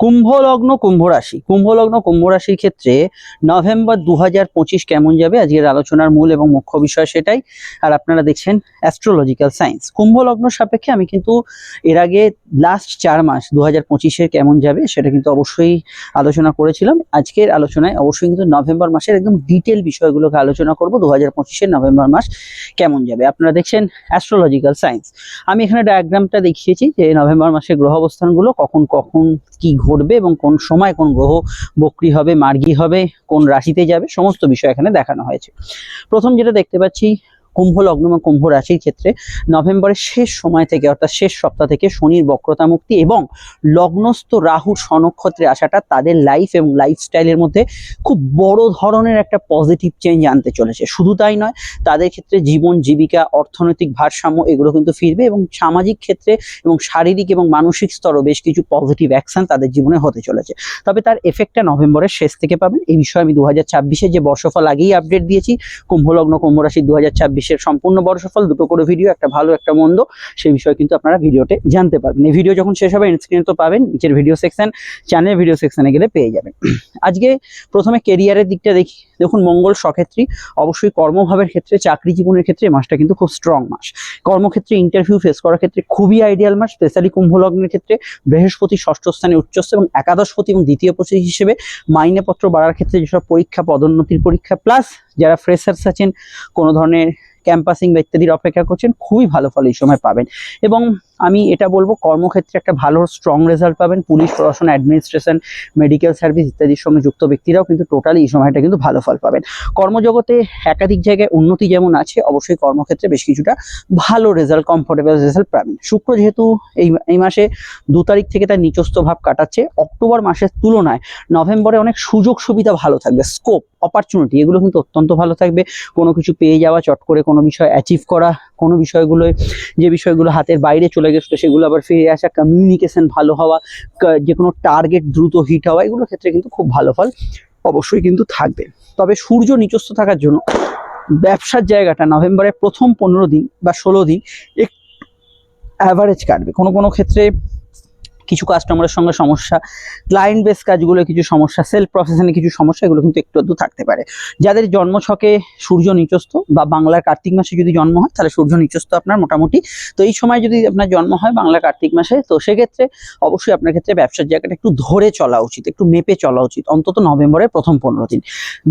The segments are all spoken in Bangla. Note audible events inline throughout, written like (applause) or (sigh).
কুম্ভ লগ্ন কুম্ভ রাশি কুম্ভ লগ্ন কুম্ভ রাশির ক্ষেত্রে নভেম্বর দু পঁচিশ কেমন যাবে? আজকের আলোচনার মূল এবং মুখ্য বিষয় সেটাই। আর আপনারা দেখছেন অ্যাস্ট্রোলজিক্যাল সায়েন্স কুম্ভ লগ্ন সাপেক্ষে আমি কিন্তু এর আগে লাস্ট চার মাস দু হাজার কেমন যাবে সেটা কিন্তু অবশ্যই আলোচনা করেছিলাম। আজকের আলোচনায় অবশ্যই কিন্তু নভেম্বর মাসের একদম ডিটেল বিষয়গুলোকে আলোচনা করব। দু হাজার নভেম্বর মাস কেমন যাবে? আপনারা দেখছেন অ্যাস্ট্রোলজিক্যাল সায়েন্স আমি এখানে ডায়াগ্রামটা দেখিয়েছি যে নভেম্বর মাসের গ্রহ অবস্থানগুলো কখন কখন কি ঘটবে এবং কোন সময় কোন গ্রহ বক্রি হবে, মার্গী হবে, কোন রাশিতে যাবে, সমস্ত বিষয় এখানে দেখানো হয়েছে। প্রথম যেটা দেখতে পাচ্ছি কুম্ভ লগ্ন বা কুম্ভ রাশির ক্ষেত্রে নভেম্বরের শেষ সময় থেকে অর্থাৎ শেষ সপ্তাহ থেকে শনির বক্রতা মুক্তি এবং লগ্নস্থ রাহুর স্বনক্ষত্রে আসাটা তাদের লাইফ এবং লাইফস্টাইলের মধ্যে খুব বড় ধরনের একটা পজিটিভ চেঞ্জ আনতে চলেছে। শুধু তাই নয়, তাদের ক্ষেত্রে জীবন, জীবিকা, অর্থনৈতিক ভারসাম্য এগুলো কিন্তু ফিরবে এবং সামাজিক ক্ষেত্রে এবং শারীরিক এবং মানসিক স্তরও বেশ কিছু পজিটিভ অ্যাকশন তাদের জীবনে হতে চলেছে। তবে তার এফেক্টটা নভেম্বরের শেষ থেকে পাবেন। এই বিষয়ে আমি দু হাজার যে বর্ষফল আগেই আপডেট দিয়েছি কুম্ভলগ্ন কুম্ভরাশি দু হাজার ছাব্বিশের সম্পূর্ণ বর্ষফল দুটো করে ভিডিও একটা ভালো, একটা মন্দ, সেই বিষয়ে কিন্তু আপনারা ভিডিওতে জানতে পারবেন। এই ভিডিও যখন শেষ হবে স্ক্রিনে তো পাবেন, নিচের ভিডিও সেকশন চ্যানেল ভিডিও সেকশনে গেলে পেয়ে যাবেন। আজকে প্রথমে কেরিয়ারের দিকটা দেখি। দেখুন, মঙ্গল সক্ষেত্রী, অবশ্যই কর্মভাবের ক্ষেত্রে, চাকরি জীবনের ক্ষেত্রে মাসটা কিন্তু খুব স্ট্রং মাস। কর্মক্ষেত্রে ইন্টারভিউ ফেস করার ক্ষেত্রে খুবই আইডিয়াল মাস স্পেশালি কুম্ভ লগ্নের ক্ষেত্রে, বৃহস্পতি ষষ্ঠ স্থানে উচ্চস্থ এবং একাদশপতি এবং দ্বিতীয় পতি হিসেবে মাইনেপত্র বাড়ার ক্ষেত্রে যেসব পরীক্ষা, পদোন্নতির পরীক্ষা প্লাস যারা ফ্রেশার্স আছেন, কোনো ধরনের ক্যাম্পাসিং বা ইত্যাদির অপেক্ষা করছেন খুবই ভালো ফল এই সময় পাবেন। এবং আমি এটা বলব, কর্মক্ষেত্রে একটা ভালো স্ট্রং রেজাল্ট পাবেন। পুলিশ, প্রশাসন অ্যাডমিনিস্ট্রেশন মেডিকেল সার্ভিস ইত্যাদির সঙ্গে যুক্ত ব্যক্তিরাও কিন্তু টোটালি এই সময়টা কিন্তু ভালো ফল পাবেন। কর্মজগতে একাধিক জায়গায় উন্নতি যেমন আছে, অবশ্যই কর্মক্ষেত্রে বেশ কিছুটা ভালো রেজাল্ট কমফোর্টেবল রেজাল্ট পাবেন। শুক্র যেহেতু এই এই মাসে দু তারিখ থেকে তার নিচস্থ ভাব কাটাচ্ছে, অক্টোবর মাসের তুলনায় নভেম্বরে অনেক সুযোগ সুবিধা ভালো থাকবে। স্কোপ অপরচুনিটি এগুলো কিন্তু অত্যন্ত ভালো থাকবে। কোনো কিছু পেয়ে যাওয়া, চট করে কোনো বিষয় অ্যাচিভ করা, কোনো বিষয়গুলোয়, যে বিষয়গুলো হাতের বাইরে চলে গেছিল সেগুলো আবার ফিরে আসা কমিউনিকেশন ভালো হওয়া যে কোনো টার্গেট দ্রুত হিট হওয়া, এগুলোর ক্ষেত্রে কিন্তু খুব ভালো ফল অবশ্যই কিন্তু থাকবে। তবে সূর্য নিচস্থ থাকার জন্য ব্যবসার জায়গাটা নভেম্বরের প্রথম পনেরো দিন বা ষোলো দিন এক অ্যাভারেজ কাটবে। কোনো কোনো ক্ষেত্রে কিছু কাস্টমারের সঙ্গে সমস্যা ক্লায়েন্ট বেস কাজগুলো কিছু সমস্যা সেলফ প্রফেশনে কিছু সমস্যা, এগুলো কিন্তু একটু আধটু থাকতে পারে। যাদের জন্মছকে সূর্য নিচস্থ বা বাংলার কার্তিক মাসে যদি জন্ম হয়, তাহলে সূর্য নিচস্থ আপনার মোটামুটি। তো এই সময় যদি আপনার জন্ম হয় বাংলা কার্তিক মাসে, তো সেক্ষেত্রে অবশ্যই আপনার ক্ষেত্রে ব্যবসার জায়গাটা একটু ধরে চলা উচিত, একটু মেপে চলা উচিত, অন্তত নভেম্বরের প্রথম পনেরো দিন।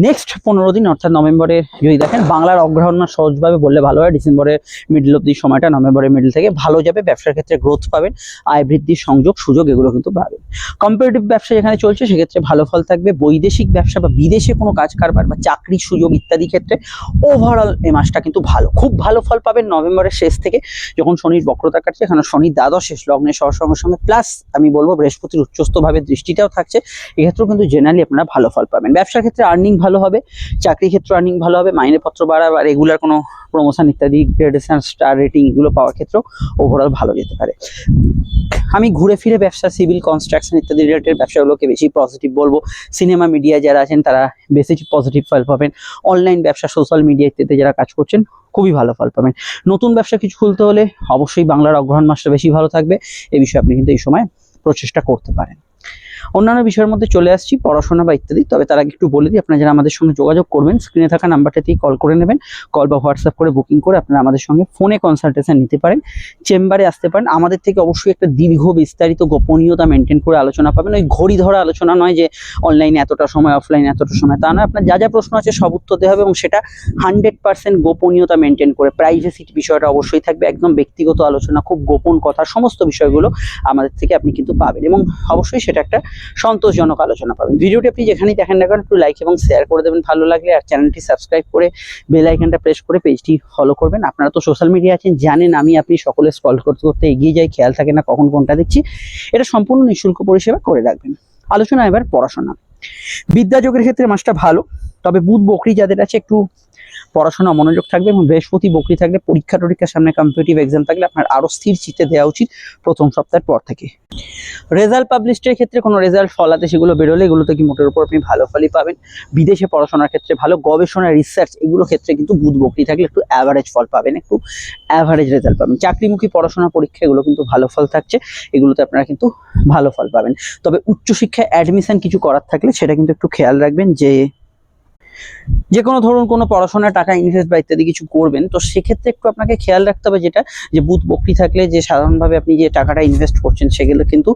নেক্সট পনেরো দিন, অর্থাৎ নভেম্বরের যদি দেখেন, বাংলার অগ্রহণ সহজভাবে বললে ভালো হয়, ডিসেম্বরের মিডল অব্দি সময়টা নভেম্বরের মিডল থেকে ভালো যাবে, ব্যবসার ক্ষেত্রে গ্রোথ পাবেন, আয় বৃদ্ধির সংযোগ সুযোগ, এগুলো কিন্তু পাবে কম্পারেটিভ ব্যবসা যেখানে চলছে, সেক্ষেত্রে ভালো ফল থাকবে। বৈদেশিক ব্যবসা বা বিদেশে কোনো কাজ কারবার বা চাকরির সুযোগ ইত্যাদি ক্ষেত্রে ওভারঅল এই মাসটা কিন্তু ভালো। খুব ভালো ফল পাবেন নভেম্বরের শেষ থেকে, যখন শনির বক্রতা কাটছে, এখানে শনির দ্বাদশ শেষ, লগ্নের সহ সঙ্গে সঙ্গে। প্লাস আমি বলব বৃহস্পতির উচ্চস্থভাবে দৃষ্টিটাও থাকছে। এক্ষেত্রেও কিন্তু জেনারেলি আপনারা ভালো ফল পাবেন। ব্যবসার ক্ষেত্রে আর্নিং ভালো হবে, চাকরি ক্ষেত্রে আর্নিং ভালো হবে, মাইনেপত্র বাড়া বা রেগুলার কোনো প্রমোশন ইত্যাদি গ্রেডেশন স্টার রেটিং এগুলো পাওয়ার ক্ষেত্রেও ওভারঅল ভালো যেতে পারে। আমি ঘুরে ফিরে ব্যবসা সিভিল কনস্ট্রাকশন ইত্যাদি রিলেটেড ব্যবসাগুলোকে বেশি পজিটিভ বলব। সিনেমা মিডিয়া যারা আছেন, তারা বেশি পজিটিভ ফল পাবেন। অনলাইন ব্যবসা সোশ্যাল মিডিয়া ইত্যাদি যারা কাজ করছেন, খুবই ভালো ফল পাবেন। নতুন ব্যবসা কিছু খুলতে হলে অবশ্যই বাংলার অগ্রহণ মাসটা বেশি ভালো থাকবে। এ বিষয়ে আপনি কিন্তু এই সময় প্রচেষ্টা করতে পারেন। অন্যান্য বিষয়ের মধ্যে চলে আসছি, পড়াশোনা বা ইত্যাদি। তবে তার আগে একটু বলে দিই, আপনারা যারা আমাদের সঙ্গে যোগাযোগ করবেন স্ক্রিনে থাকা নাম্বারটাতেই কল করে নেবেন। কল বা হোয়াটসঅ্যাপ করে বুকিং করে আপনারা আমাদের সঙ্গে ফোনে কনসালটেশন নিতে পারেন চেম্বারে আসতে পারেন। আমাদের থেকে অবশ্যই একটা দীর্ঘ বিস্তারিত গোপনীয়তা মেনটেন করে আলোচনা পাবেন। ওই ঘড়ি ধরা আলোচনা নয় যে অনলাইনে এতটা সময় অফলাইনে এতটা সময়, তা নয়। আপনার যা যা প্রশ্ন আছে সব উত্তর দেওয়া হবে এবং সেটা হান্ড্রেড পার্সেন্ট গোপনীয়তা মেনটেন করে প্রাইভেসি বিষয়টা অবশ্যই থাকবে। একদম ব্যক্তিগত আলোচনা, খুব গোপন কথা, সমস্ত বিষয়গুলো আমাদের থেকে আপনি কিন্তু পাবেন এবং অবশ্যই সেটা একটা সন্তোষজনক আলোচনা পাবেন। ভিডিওটি আপনি যেখানেই দেখেন না কেন, একটু লাইক এবং শেয়ার করে দেবেন। ভালো লাগলে আর চ্যানেলটি সাবস্ক্রাইব করে বেল আইকনটা প্রেস করে পেজটি ফলো করবেন। আপনারা তো সোশ্যাল মিডিয়া আছেন, জানেন আমি, আপনি সকলে স্কল করতে করতে এগিয়ে যাই, খেয়াল থাকে না কখন কোনটা দেখছি। এটা সম্পূর্ণ নিঃশুল্ক পরিষেবা করে রাখবেন। আলোচনা এবার পড়াশোনা। বিদ্যাযোগের ক্ষেত্রে মাসটা ভালো। তবে বুধ বকরি যাদের আছে একটু পড়াশোনা, মনোযোগ থাকবে এবং বৃহস্পতি বকরি থাকলে পরীক্ষা টরীক্ষার সামনে কম্পিটিটিভ এক্সাম থাকলে আপনার আরও স্থির চিত্তে দেওয়া উচিত প্রথম সপ্তাহের পর থেকে। রেজাল্ট পাবলিশের ক্ষেত্রে কোনো রেজাল্ট ফলাতে সেগুলো বেরোলে এগুলোতে কি মোটের উপর আপনি ভালো ফলই পাবেন। বিদেশে পড়াশোনার ক্ষেত্রে ভালো, গবেষণা রিসার্চ এগুলো ক্ষেত্রে কিন্তু বুধ বকরি থাকলে একটু অ্যাভারেজ ফল পাবেন, একটু অ্যাভারেজ রেজাল্ট পাবেন। চাকরিমুখী পড়াশোনা পরীক্ষা এগুলো কিন্তু ভালো ফল থাকছে, এগুলোতে আপনারা কিন্তু ভালো ফল পাবেন। তবে উচ্চশিক্ষায় অ্যাডমিশন কিছু করার থাকলে সেটা কিন্তু একটু খেয়াল রাখবেন যে যে কোনো ধরুন কোনো পড়াশোনার টাকা ইনভেস্ট বা ইত্যাদি কিছু করবেন, তো সেক্ষেত্রে একটু আপনাকে খেয়াল রাখতে হবে যেটা, যে বুথ বকরি থাকলে যে সাধারণভাবে আপনি যে টাকাটা ইনভেস্ট করছেন সেগুলো কিন্তু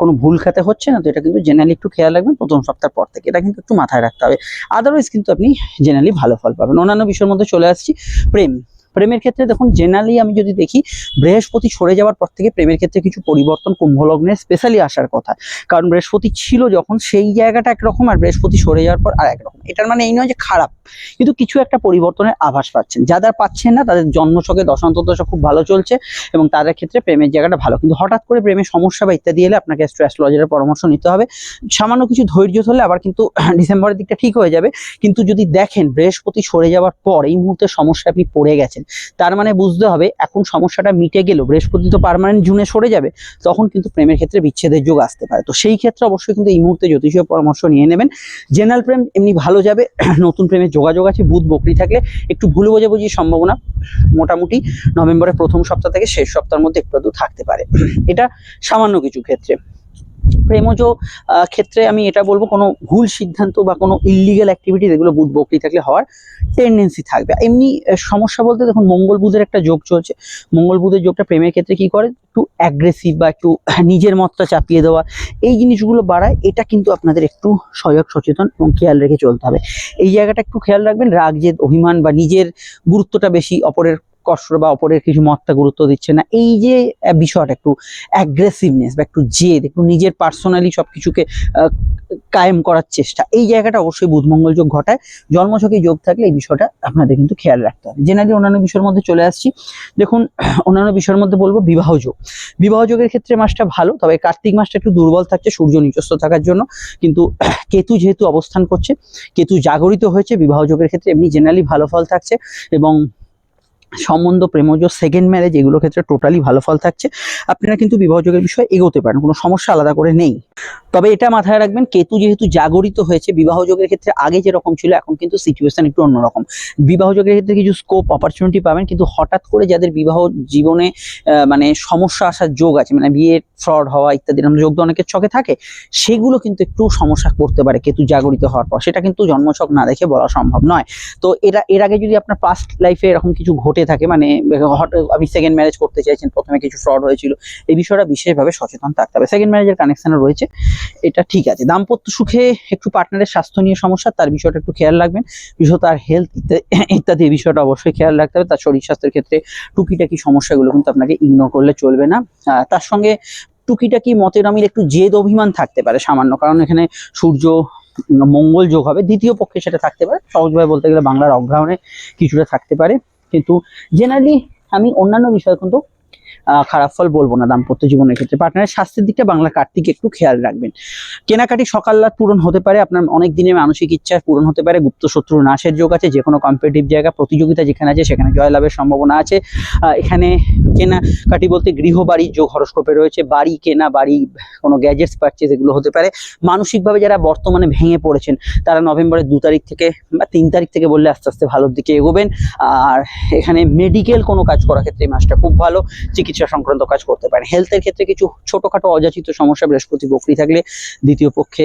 কোনো ভুল খাতে হচ্ছে না, তো এটা কিন্তু জেনারেলি একটু খেয়াল রাখবেন প্রথম সপ্তাহ পর থেকে, এটা কিন্তু একটু মাথায় রাখতে হবে। আদারওয়াইজ কিন্তু আপনি জেনারেলি ভালো ফল পাবেন। অন্যান্য বিষয়ের মধ্যে চলে আসছি, প্রেম। প্রেমের ক্ষেত্রে দেখুন জেনারেলি আমি যদি দেখি, বৃহস্পতি সরে যাওয়ার পর থেকে প্রেমের ক্ষেত্রে কিছু পরিবর্তন, কুম্ভলগ্নে স্পেশালি আসার কথা। কারণ বৃহস্পতি ছিল যখন, সেই জায়গাটা একরকম আর বৃহস্পতি সরে যাওয়ার পর আর একরকম। এটার মানে এই নয় যে খারাপ। কিন্তু কিছু একটা পরিবর্তনের আভাস পাচ্ছেন। যারা পাচ্ছেন না, তাদের জন্মছকে দশান্তদশা খুব ভালো চলছে এবং তাদের ক্ষেত্রে প্রেমের জায়গাটা ভালো। কিন্তু হঠাৎ করে প্রেমের সমস্যা বা ইত্যাদি এলে আপনাকে অ্যাস্ট্রোলজারের পরামর্শ নিতে হবে। সামান্য কিছু ধৈর্য ধরলে আবার কিন্তু (clears throat) ডিসেম্বরের দিকটা ঠিক হয়ে যাবে। কিন্তু যদি দেখেন বৃহস্পতি সরে যাওয়ার পর এই মুহূর্তে সমস্যা আপনি পড়ে গেছেন, তার মানে বুঝতে হবে এখন সমস্যাটা মিটে গেল, বৃহস্পতি তো পার্মানেন্ট জুনে সরে যাবে, তখন কিন্তু প্রেমের ক্ষেত্রে বিচ্ছেদের যোগ আসতে পারে। তো সেই ক্ষেত্রে অবশ্যই কিন্তু এই মুহূর্তে জ্যোতিষীয় পরামর্শ নিয়ে নেবেন। জেনারেল প্রেম এমনি ভালো যাবে, (clears throat) নতুন প্রেমের যোগাযোগ আছে বুধ বকরি থাকলে একটু ভুল বোঝাবুঝির সম্ভাবনা মোটামুটি নভেম্বরের প্রথম সপ্তাহ থেকে শেষ সপ্তাহের মধ্যে একটু থাকতে পারে। এটা সামান্য কিছু ক্ষেত্রে। প্রেমজ ক্ষেত্রে আমি এটা বলব, কোনো ভুল সিদ্ধান্ত বা কোনো ইলিগাল অ্যাক্টিভিটি যেগুলো বুধ বকরি থাকলে হওয়ার টেন্ডেন্সি থাকবে। এমনি সমস্যা বলতে দেখুন, মঙ্গল বুধের একটা যোগ চলছে। মঙ্গল বুধের যোগটা প্রেমের ক্ষেত্রে কি করে? একটু অ্যাগ্রেসিভ বা একটু নিজের মতটা চাপিয়ে দেওয়া। এই জিনিসগুলো বাড়ায়, এটা কিন্তু আপনাদের একটু সজাগ, সচেতন এবং খেয়াল রেখে চলতে হবে। এই জায়গাটা একটু খেয়াল রাখবেন, রাগ, জেদ, অভিমান বা নিজের গুরুত্বটা বেশি, অপরের কষ্ট বা অপরের কিছু মতটা গুরুত্ব দিচ্ছে না। এই যে বিষয়টা একটু অ্যাগ্রেসিভনেস বা একটু জেদ, একটু নিজের পার্সোনালি সব কিছুকে কায়েম করার চেষ্টা, এই জায়গাটা অবশ্যই বুধমঙ্গল যোগ ঘটায়। জন্মছকে যোগ থাকলে এই বিষয়টা আপনাদের কিন্তু খেয়াল রাখতে হবে। জেনারেলি অন্যান্য বিষয়ের মধ্যে চলে আসছি। দেখুন, (clears throat) অন্যান্য বিষয়ের মধ্যে বলব বিবাহ যোগ বিবাহ যোগের ক্ষেত্রে মাসটা ভালো, তবে কার্তিক মাসটা একটু দুর্বল থাকছে সূর্য নিচস্থ থাকার জন্য। কিন্তু (clears throat) কেতু যেহেতু অবস্থান করছে, কেতু জাগরিত হয়েছে বিবাহ যোগের ক্ষেত্রে এমনি জেনারেলি ভালো ফল থাকছে এবং সম্বন্ধ, প্রেমজ সেকেন্ড ম্যারেজ এগুলোর ক্ষেত্রে টোটালি ভালো ফল থাকছে। আপনারা কিন্তু বিবাহ যোগের বিষয়ে এগোতে পারেন, কোনো সমস্যা আলাদা করে নেই। তবে এটা মাথায় রাখবেন, কেতু যেহেতু জাগরিত হয়েছে বিবাহ যোগের ক্ষেত্রে আগে যেরকম ছিল, এখন কিন্তু সিচুয়েশন একটু অন্যরকম। বিবাহ যোগের ক্ষেত্রে কিছু স্কোপ অপরচুনিটি পাবেন, কিন্তু হঠাৎ করে যাদের বিবাহ জীবনে মানে সমস্যা আসার যোগ আছে মানে বিয়ে ফ্রড হওয়া ইত্যাদি, এরকম যোগ অনেকের ছকে থাকে, সেগুলো কিন্তু একটু সমস্যা করতে পারে, কেতু জাগরিত হওয়ার পর। সেটা কিন্তু জন্মছক না দেখে বলা সম্ভব নয়। তো এরা, এর আগে যদি আপনার পাস্ট লাইফে এরকম কিছু ঘটে থাকে মানে আপনি সেকেন্ড ম্যারেজ করতে চাইছেন প্রথমে কিছু ফ্রড হয়েছিল, এই বিষয়টা বিশেষভাবে সচেতন থাকতে হবে। সেকেন্ড ম্যারেজের কানেকশনে রয়েছে, এটা ঠিক আছে। দাম্পত্য সুখে একটু পার্টনারের স্বাস্থ্য নিয়ে সমস্যা, তার বিষয়টা একটু খেয়াল রাখবেন। বিশেষত তার হেলথ ইত্যাদি এই বিষয়টা অবশ্যই খেয়াল রাখতে হবে। তার শরীর স্বাস্থ্যের ক্ষেত্রে টুকিটাকি সমস্যাগুলো কিন্তু আপনাকে ইগনোর করলে চলবে না। তার সঙ্গে টুকিটাকি মতের আমির একটু জেদ অভিমান থাকতে পারে সামান্য, কারণ এখানে সূর্য, মঙ্গল যোগ হবে। দ্বিতীয় পক্ষে সেটা থাকতে পারে। সহজভাবে বলতে গেলে বাংলার অগ্রহণে কিছুটা থাকতে পারে। কিন্তু জেনারেলি আমি অন্যান্য বিষয় কিন্তু খারাপ ফল বলব না দাম্পত্য জীবনের ক্ষেত্রে। পার্টনারের স্বাস্থ্যের দিকটা বাংলা কার্তিক একটু খেয়াল রাখবেন। কেনাকাটি সকাল রাত পূরণ হতে পারে, আপনার অনেক দিনের মানসিক ইচ্ছা পূরণ হতে পারে, গুপ্ত শত্রু নাশের যোগ আছে যে কোনো কম্পিটিটিভ জায়গা, প্রতিযোগিতা যেখানে আছে, সেখানে জয়লাভের সম্ভাবনা আছে। এখানে কেনাকাটি বলতে গৃহ গৃহবাড়ির যোগ হরস্কোপে রয়েছে, বাড়ি কেনা, বাড়ি কোনো গ্যাজেটস পারচেজ এগুলো হতে পারে। মানসিকভাবে যারা বর্তমানে ভেঙে পড়েছেন, তারা নভেম্বরের দু তারিখ থেকে বা তিন তারিখ থেকে বললে আস্তে আস্তে ভালোর দিকে এগোবেন। আর এখানে মেডিকেল কোনো কাজ করার ক্ষেত্রে এই মাসটা খুব ভালো। চিকিৎসা সংক্রান্ত কাজ করতে পারেন। হেলথের ক্ষেত্রে কিছু ছোটখাটো অযাচিত সমস্যা, বৃহস্পতি বকরি থাকলে দ্বিতীয় পক্ষে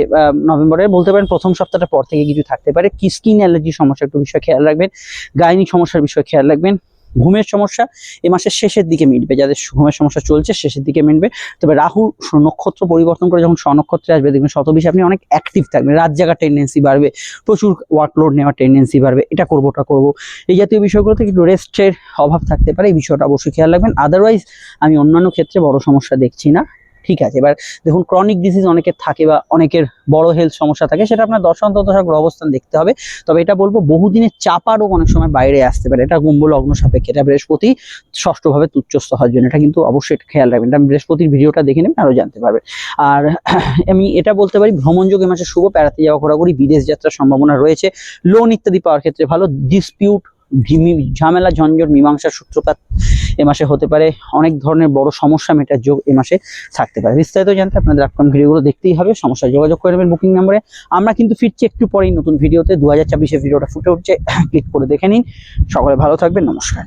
নভেম্বরে বলতে পারেন প্রথম সপ্তাহটা পর থেকে কিছু থাকতে পারে। কি স্কিন অ্যালার্জির সমস্যা একটু বিষয়ে খেয়াল রাখবেন। গাইনিক সমস্যার বিষয়ে খেয়াল রাখবেন। ঘুমের সমস্যা, এ মাসের শেষের দিকে মিটবে। যাদের ঘুমের সমস্যা চলছে, শেষের দিকে মিটবে। তবে রাহু নক্ষত্র পরিবর্তন করে যখন স্বনক্ষত্রে আসবে, দেখবেন শত শতবিশে, আপনি অনেক অ্যাক্টিভ থাকবেন। রাত জাগার টেন্ডেন্সি বাড়বে, প্রচুর ওয়ার্কলোড নেওয়ার টেন্ডেন্সি বাড়বে। এটা করব, ওটা করব। এই জাতীয় বিষয়গুলোতে একটু রেস্টের অভাব থাকতে পারে, এই বিষয়টা অবশ্যই খেয়াল রাখবেন। আদারওয়াইজ আমি অন্যান্য ক্ষেত্রে বড় সমস্যা দেখছি না। ঠিক আছে, এবার দেখুন ক্রনিক ডিজিজ অনেকের থাকে বা অনেকের বড় হেলথ সমস্যা থাকে, সেটা আপনার দশান্ত দশাগ্র অবস্থান দেখতে হবে। তবে এটা বলব, বহুদিনের চাপা রোগ অনেক সময় বাইরে আসতে পারে। এটা কুম্ভ লগ্ন সাপেক্ষে, এটা বৃহস্পতি ষষ্ঠভাবে তুচ্ছস্থ হওয়ার জন্য। এটা কিন্তু অবশ্যই খেয়াল রাখবেন। এটা বৃহস্পতির ভিডিওটা দেখে নেবেন, আরও জানতে পারবেন। আর (clears throat) আমি এটা বলতে পারি ভ্রমণযোগ এ মাসে শুভ, বেড়াতে যাওয়া, ঘোরাঘুরি, বিদেশ যাত্রার সম্ভাবনা রয়েছে। লোন ইত্যাদি পাওয়ার ক্ষেত্রে ভালো ডিসপিউট ঝামেলা, ঝঞ্ঝট, মীমাংসার সূত্রপাত এ মাসে হতে পারে। অনেক ধরনের বড় সমস্যা মেটার যোগ এ মাসে থাকতে পারে। বিস্তারিত জানতে আপনাদের আপকাম ভিডিওগুলো দেখতেই হবে। সমস্যা যোগাযোগ করে নেবেন বুকিং নাম্বারে আমরা কিন্তু ফিরছি একটু পরেই নতুন ভিডিওতে। দু হাজার ভিডিওটা ফুটে উঠছে। ক্লিক করে দেখে নিন। সকলে ভালো থাকবেন। নমস্কার।